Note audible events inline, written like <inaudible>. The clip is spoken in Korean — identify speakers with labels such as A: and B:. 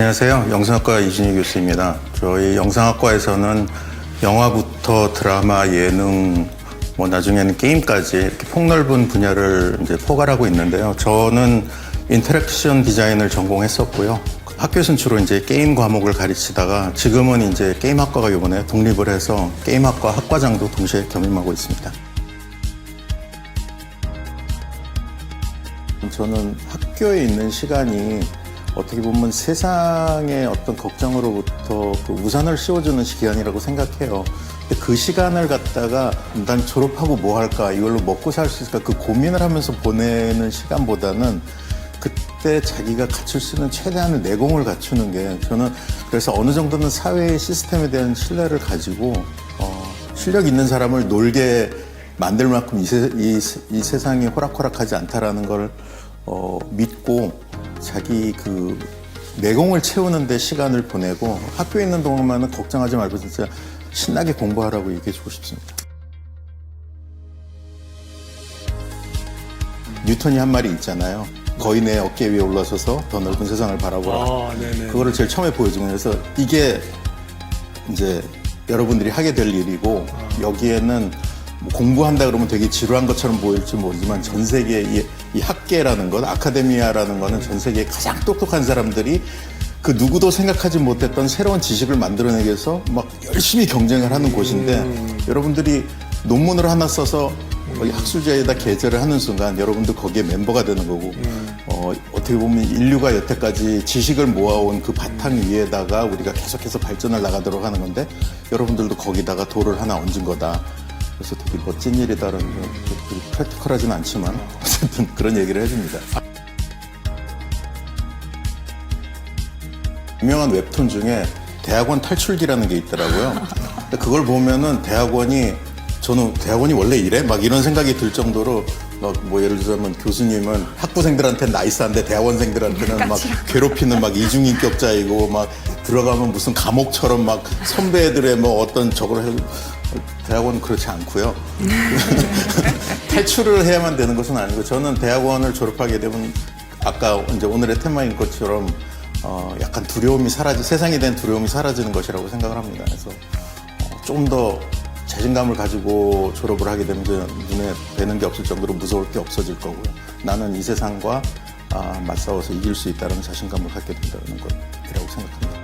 A: 안녕하세요. 영상학과 이준희 교수입니다. 저희 영상학과에서는 영화부터 드라마, 예능, 뭐 나중에는 게임까지 이렇게 폭넓은 분야를 이제 포괄하고 있는데요. 저는 인터랙션 디자인을 전공했었고요. 학교에서는 주로 이제 게임 과목을 가르치다가 지금은 이제 게임학과가 이번에 독립을 해서 게임학과 학과장도 동시에 겸임하고 있습니다. 저는 학교에 있는 시간이 어떻게 보면 세상의 어떤 걱정으로부터 그 우산을 씌워주는 시간이라고 생각해요. 근데 그 시간을 갖다가 난 졸업하고 뭐 할까, 이걸로 먹고 살 수 있을까, 그 고민을 하면서 보내는 시간보다는 그때 자기가 갖출 수 있는 최대한의 내공을 갖추는 게 저는 그래서 어느 정도는 사회의 시스템에 대한 신뢰를 가지고 어, 실력 있는 사람을 놀게 만들 만큼 이, 세, 이, 이 세상이 호락호락하지 않다라는 걸 어, 믿고 자기 그 내공을 채우는데 시간을 보내고 학교에 있는 동안만은 걱정하지 말고 진짜 신나게 공부하라고 얘기해주고 싶습니다. 뉴턴이 한 말이 있잖아요. 거인의 어깨 위에 올라서서 더 넓은 세상을 바라보라.
B: 아.
A: 그거를 제일 처음에 거예요. 그래서 이게 이제 여러분들이 하게 될 일이고 여기에는 뭐 공부한다 그러면 되게 지루한 것처럼 보일지 모르지만 전 세계 이, 이 학계라는 것, 아카데미아라는 거는 전 세계 가장 똑똑한 사람들이 그 누구도 생각하지 못했던 새로운 지식을 만들어내기 위해서 막 열심히 경쟁을 하는 곳인데 여러분들이 논문을 하나 써서 이 학술지에다 게재를 하는 순간 여러분들 거기에 멤버가 되는 거고 어, 어떻게 보면 인류가 여태까지 지식을 모아온 그 바탕 위에다가 우리가 계속해서 발전을 나가도록 하는 건데 여러분들도 거기다가 돌을 하나 얹은 거다. 그래서 되게 멋진 일이다라는 게 되게 프랙티컬하진 않지만 어쨌든 그런 얘기를 해줍니다. 유명한 웹툰 중에 대학원 탈출기라는 게 있더라고요. 그걸 보면은 대학원이 저는 대학원이 원래 이래? 막 이런 생각이 들 정도로 막 뭐 예를 들자면 교수님은 학부생들한테는 나이스한데 대학원생들한테는 막 괴롭히는 막 이중인격자이고 막 들어가면 무슨 감옥처럼 막 선배들의 뭐 어떤 저걸 해 대학원은 그렇지 않고요. <laughs> 탈출을 해야만 되는 것은 아니고 저는 대학원을 졸업하게 되면 아까 이제 오늘의 테마인 것처럼 어 약간 두려움이 사라지 세상에 대한 두려움이 사라지는 것이라고 생각을 합니다. 그래서 어, 좀더 자신감을 가지고 졸업을 하게 되면 그 눈에 뵈는 게 없을 정도로 무서울 게 없어질 거고요. 나는 이 세상과 아, 맞싸워서 이길 수 있다는 자신감을 갖게 된다는 것이라고 생각합니다.